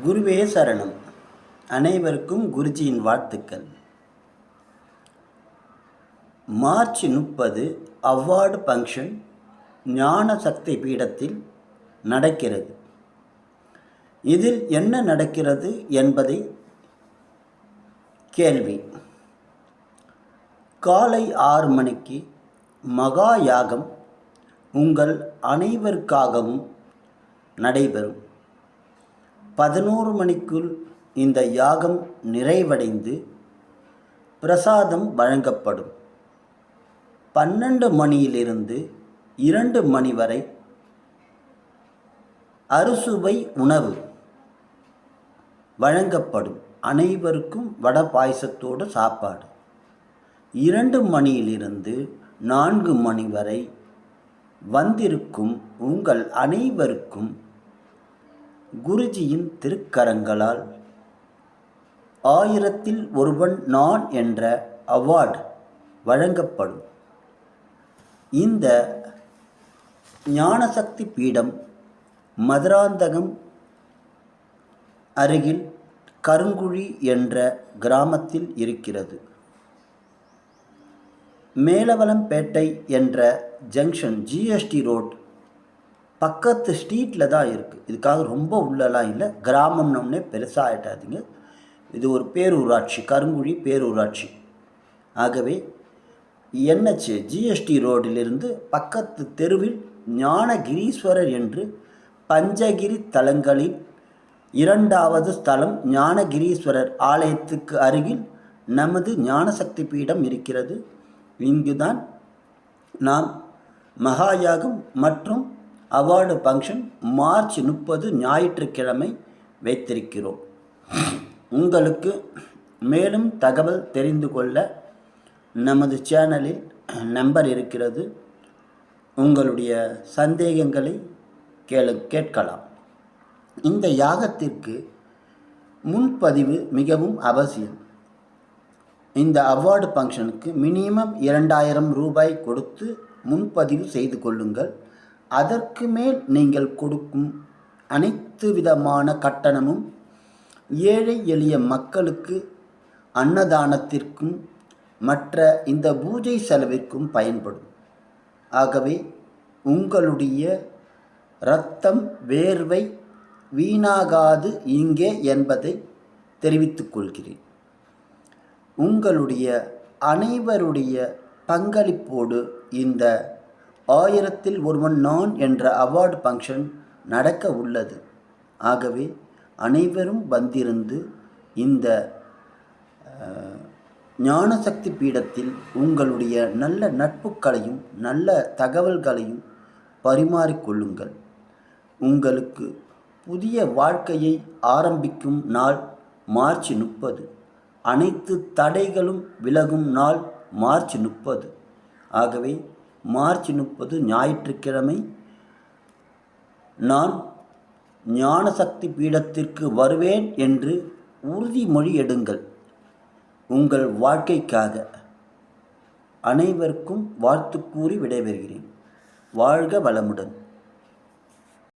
குருவே சரணம். அனைவருக்கும் குருஜியின் வாழ்த்துக்கள். மார்ச் முப்பது அவார்டு ஃபங்க்ஷன் ஞான சக்தி பீடத்தில் நடக்கிறது. இதில் என்ன நடக்கிறது என்பதை கேள்வி. காலை ஆறு மணிக்கு மகா யாகம் உங்கள் அனைவருக்காகவும் நடைபெறும். பதினோரு மணிக்குள் இந்த யாகம் நிறைவடைந்து பிரசாதம் வழங்கப்படும். பன்னெண்டு மணியிலிருந்து இரண்டு மணி வரை அறுசுவை உணவு வழங்கப்படும். அனைவருக்கும் வடை பாயசத்தோடு சாப்பாடு. இரண்டு மணியிலிருந்து நான்கு மணி வரை வந்திருக்கும் உங்கள் அனைவருக்கும் குருஜியின் திருக்கரங்களால் ஆயிரத்தில் ஒருவன் நான் என்ற அவார்டு வழங்கப்படும். இந்த ஞானசக்தி பீடம் மதுராந்தகம் அருகில் கருங்குழி என்ற கிராமத்தில் இருக்கிறது. மேலவலம்பேட்டை என்ற ஜங்ஷன் ஜிஎஸ்டி ரோட் பக்கத்து ஸ்ட்ரீட்டில் தான் இருக்குது இதுக்காக ரொம்ப உள்ளலாம் இல்லை. கிராமம்னோடனே பெருசாக ஆகிட்டாதீங்க இது ஒரு பேரூராட்சி கருங்குழி பேரூராட்சி. ஆகவே என்ஹெச் ஜிஎஸ்டி ரோடிலிருந்து பக்கத்து தெருவில் ஞானகிரீஸ்வரர் என்று பஞ்சகிரி தலங்களில் இரண்டாவது ஸ்தலம் ஞானகிரீஸ்வரர் ஆலயத்துக்கு அருகில் நமது ஞானசக்தி பீடம் இருக்கிறது. இங்குதான் நாம் மகாயாகம் மற்றும் அவார்டு ஃபங்க்ஷன் மார்ச் முப்பது ஞாயிற்றுக்கிழமை வைத்திருக்கிறோம். உங்களுக்கு மேலும் தகவல் தெரிந்து கொள்ள நமது சேனலில் நம்பர் இருக்கிறது. உங்களுடைய சந்தேகங்களை கேளு கேட்கலாம். இந்த யாகத்திற்கு முன்பதிவு மிகவும் அவசியம். இந்த அவார்டு ஃபங்க்ஷனுக்கு மினிமம் இரண்டாயிரம் ரூபாய் கொடுத்து முன்பதிவு செய்து கொள்ளுங்கள். அதற்கு மேல் நீங்கள் கொடுக்கும் அனைத்து விதமான கட்டணமும் ஏழை எளிய மக்களுக்கு அன்னதானத்திற்கும் மற்ற இந்த பூஜை செலவிற்கும் பயன்படும். ஆகவே உங்களுடைய இரத்தம் வேர்வை வீணாகாது இங்கே என்பதை தெரிவித்துக் கொள்கிறேன். உங்களுடைய அனைவருடைய பங்களிப்போடு இந்த ஆயிரத்தில் ஒருவன் நான் என்ற அவார்டு ஃபங்க்ஷன் நடக்க உள்ளது. ஆகவே அனைவரும் வந்திருந்து இந்த ஞானசக்தி பீடத்தில் உங்களுடைய நல்ல நட்புகளையும் நல்ல தகவல்களையும் பரிமாறிக்கொள்ளுங்கள் உங்களுக்கு புதிய வாழ்க்கையை ஆரம்பிக்கும் நாள் மார்ச் முப்பது. அனைத்து தடைகளும் விலகும் நாள் மார்ச் முப்பது. ஆகவே மார்ச் முப்பது ஞாயிற்றுக்கிழமை நான் ஞானசக்தி பீடத்திற்கு வருவேன் என்று உறுதிமொழி எடுங்கள். உங்கள் வாழ்க்கைக்காக அனைவருக்கும் வாழ்த்து கூறி விடைபெறுகிறேன். வாழ்க வளமுடன்.